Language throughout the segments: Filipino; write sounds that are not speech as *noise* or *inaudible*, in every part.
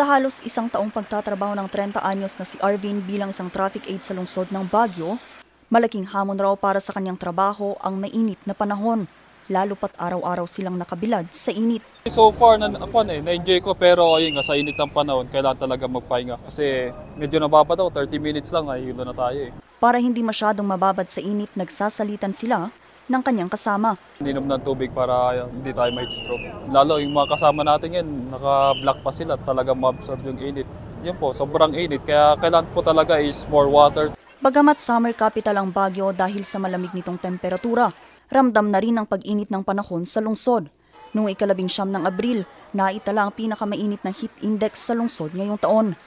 Sa halos isang taong pagtatrabaho ng 30 anyos na si Arvin bilang isang traffic aide sa lungsod ng Baguio, malaking hamon raw para sa kanyang trabaho ang mainit na panahon, lalo pat araw-araw silang nakabilad sa init. So far, na, ako, eh, na-enjoy ko pero ayun nga, sa init ng panahon, kailangan talaga magpahinga. Kasi medyo nababad ako, 30 minutes lang, ay yun na tayo eh. Para hindi masyadong mababad sa init, nagsasalitan sila ng kanyang kasama. Ininom ng tubig para hindi tayo may stroke. Lalo yung mga kasama natin yan, naka-black pa sila, talaga ma-absorb yung init. Yun po, sobrang init, kaya kailangan po talaga is more water. Bagamat summer capital ang Baguio dahil sa malamig nitong temperatura, ramdam na rin ang pag-init ng panahon sa lungsod. Noong ikalabing siyam ng Abril, naitala ang pinakamainit na heat index sa lungsod ngayong taon.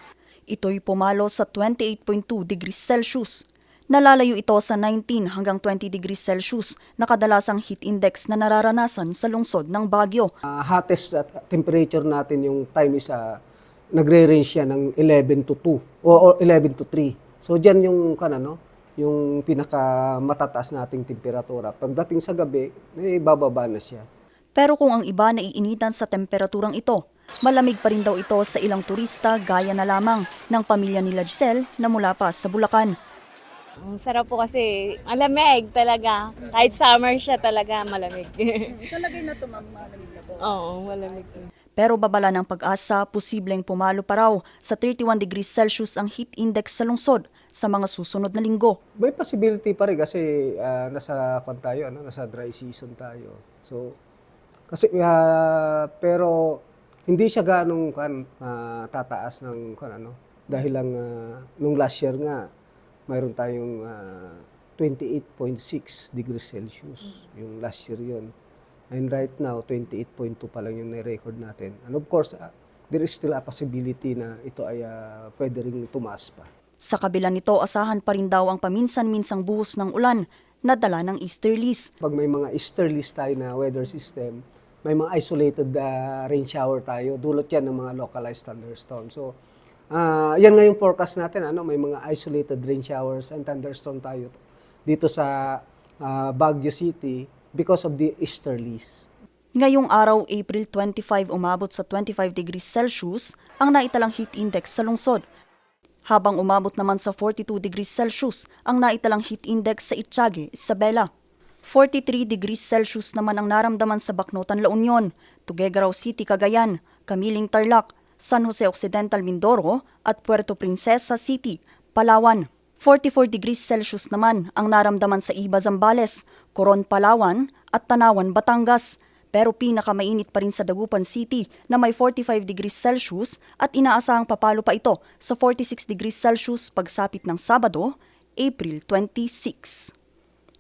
Ito'y pumalo sa 28.2 degrees Celsius. Nalalayo ito sa 19 hanggang 20 degrees Celsius na kadalasang heat index na nararanasan sa lungsod ng Baguio. Uh, hottest at temperature natin yung time is uh, nagre-range siya ng 11 to 2 o, o 11 to 3. So diyan yung kana no, yung pinaka matataas nating temperatura. Pagdating sa gabi, eh bababa na siya. Pero kung ang iba naiinitan sa temperaturang ito, malamig pa rin daw ito sa ilang turista gaya na lamang ng pamilya nila Giselle na mula pa sa Bulacan. Ang sarap po kasi malamig talaga. Kahit summer siya talaga malamig. *laughs* Sa lagay na ito, ma'am, malamig na po. Oo, malamig. Pero babala ng pag-asa, posibleng pumalo pa raw sa 31 degrees Celsius ang heat index sa lungsod sa mga susunod na linggo. May possibility pa rin kasi ah, nasa kon tayo, ano, nasa dry season tayo. So kasi ah, pero hindi siya ganong kan ah, tataas ng kan ano dahil lang ah, nung last year nga mayroon tayong ah, 28.6 degrees Celsius yung last year yon. And right now 28.2 pa lang yung na-record natin. And of course ah, there is still a possibility na ito ay ah, pwede ring tumaas pa. Sa kabila nito, asahan pa rin daw ang paminsan-minsang buhos ng ulan na dala ng easterlies. Pag may mga easterlies tayo na weather system, may mga isolated uh, rain shower tayo. Dulot yan ng mga localized thunderstorm. So, ah, yan nga yung forecast natin. Ano? May mga isolated rain showers and thunderstorm tayo dito sa ah, Baguio City because of the easterlies. Ngayong araw, April 25, umabot sa 25 degrees Celsius ang naitalang heat index sa lungsod. Habang umabot naman sa 42 degrees Celsius ang naitalang heat index sa Itchage, Isabela. 43 degrees Celsius naman ang naramdaman sa Baknotan, La Union, Tuguegarao City, Cagayan, Kamiling Tarlac, San Jose Occidental, Mindoro at Puerto Princesa City, Palawan. 44 degrees Celsius naman ang naramdaman sa Iba, Zambales, Coron, Palawan at Tanawan, Batangas. Pero pinakamainit pa rin sa Dagupan City na may 45 degrees Celsius at inaasahang papalo pa ito sa 46 degrees Celsius pagsapit ng Sabado, April 26.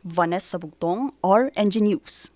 Vanessa Bugtong, RNG News.